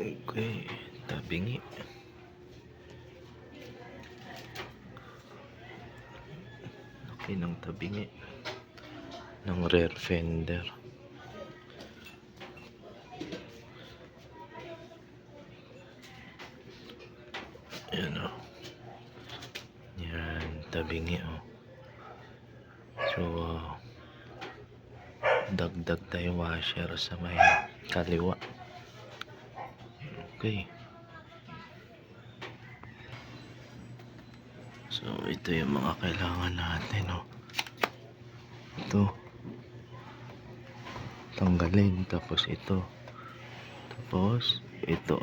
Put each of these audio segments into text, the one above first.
Okay, tabingi. Laki ng tabingi. Ng rear fender. Yan o. Yan, tabingi o. So, uh, dagdag tayo washer sa may kaliwa. Okay. So, ito yung mga kailangan natin, no? Ito. Tanggalin. Tapos ito. Tapos, ito.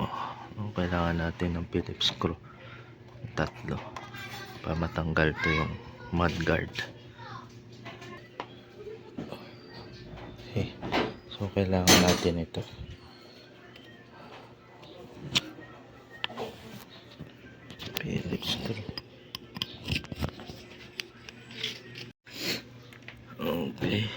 Ang kailangan natin ng Phillips screw. Tatlo. Para matanggal to yung mudguard. Okay. So, kailangan natin ito. Okay.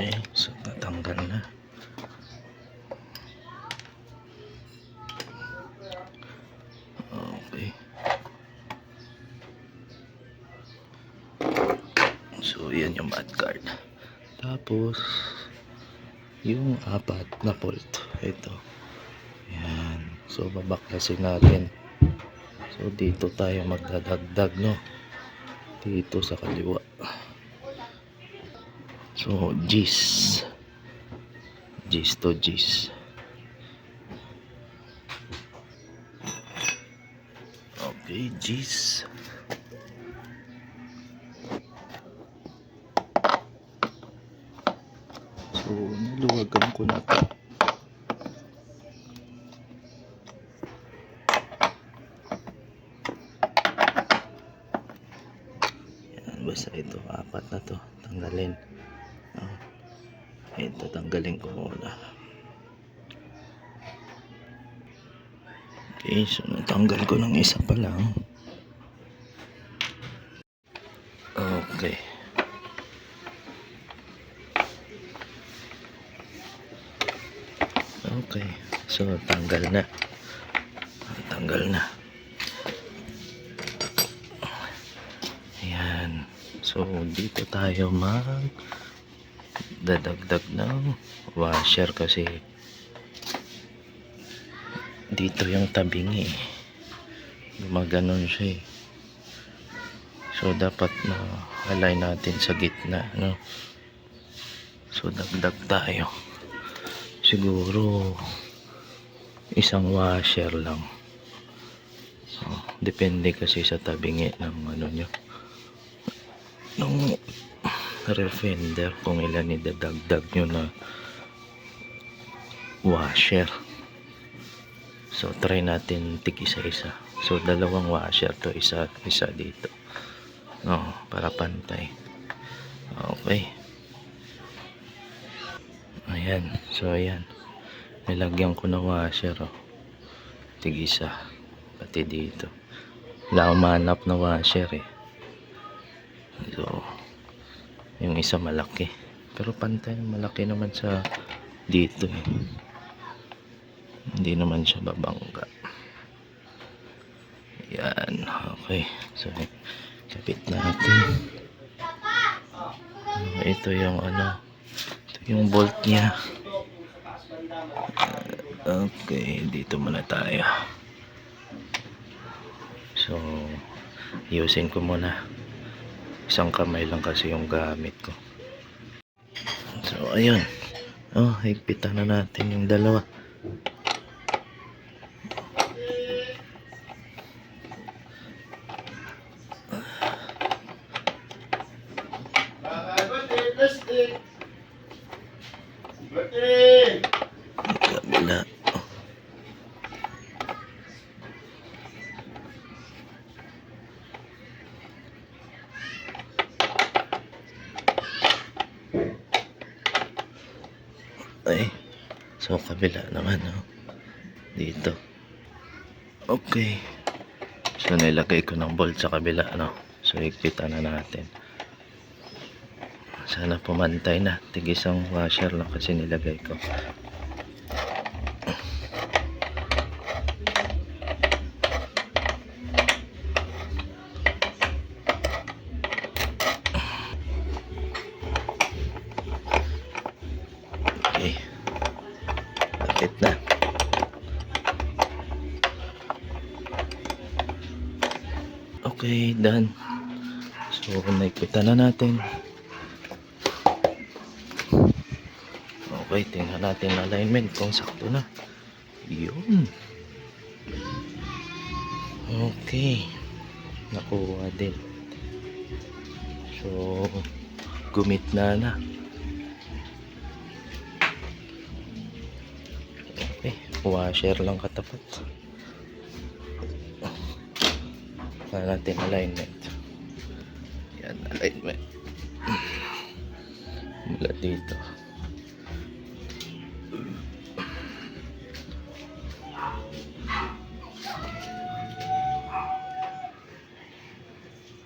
Okay. So, tatanggal na. Okay. So, yan yung mudguard. Tapos, yung apat na bolt. Ito. Yan. So, babaklasin natin. So, dito tayo magdadagdag, no? Dito sa kaliwa. So, G's. G's to G's. Okay, G's. So, niluwagan ko na to. Yan, basta ito, apat na to. Tanggalin. Oh. Ito, tanggalin ko muna. Okay, so natanggal ko ng isa pa lang. Okay. Okay. So, tanggal na. Tanggal na. Ayan. So, dito tayo mag dadagdag ng washer kasi dito yung tabingi eh. gumaganon siya eh. so dapat na align natin sa gitna no? so dagdag tayo siguro isang washer lang so, depende kasi sa tabingi ng ano nyo ng rear fender kung ilan idadagdag nyo na washer. So try natin tig isa isa so dalawang washer to isa isa dito. No para pantay. Okay. Ayan. So ayan. Nilagyan ko ng washer oh. tig isa. Pati dito. Wala mahanap na washer eh. So yung isa malaki. Pero pantay malaki naman sa dito eh. Hindi naman siya babangga. Yan okay. So kapit natin. Ah, ito yung ano ito yung bolt niya. Okay dito muna tayo. So ayusin ko muna isang kamay lang kasi yung gamit ko. So ayun. Oh higpitan na natin yung dalawa. Ah, birthday! So, kabila naman, no? Dito. Okay. So, nilagay ko ng bolt sa kabila, no? So, ikita na natin. Sana pumantay na. Tigisang washer lang kasi nilagay ko. Okay, done. So, naikita na natin. Okay, tingnan natin alignment kung sakto na. Yun. Okay. Nakuha din. So, gumitna na. Okay, washer lang katapat. Tingnan natin alignment. Yan, alignment. Mula dito.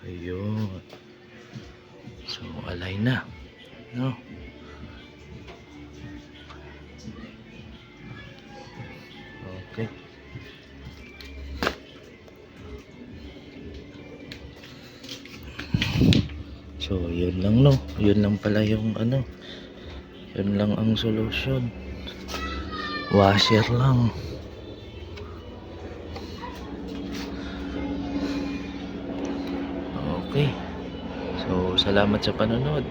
Ayun. So, align na. No? Okay. So, yun lang no. Yun lang pala yung ano. Yun lang ang solusyon. Washer lang. Okay. So, salamat sa panonood.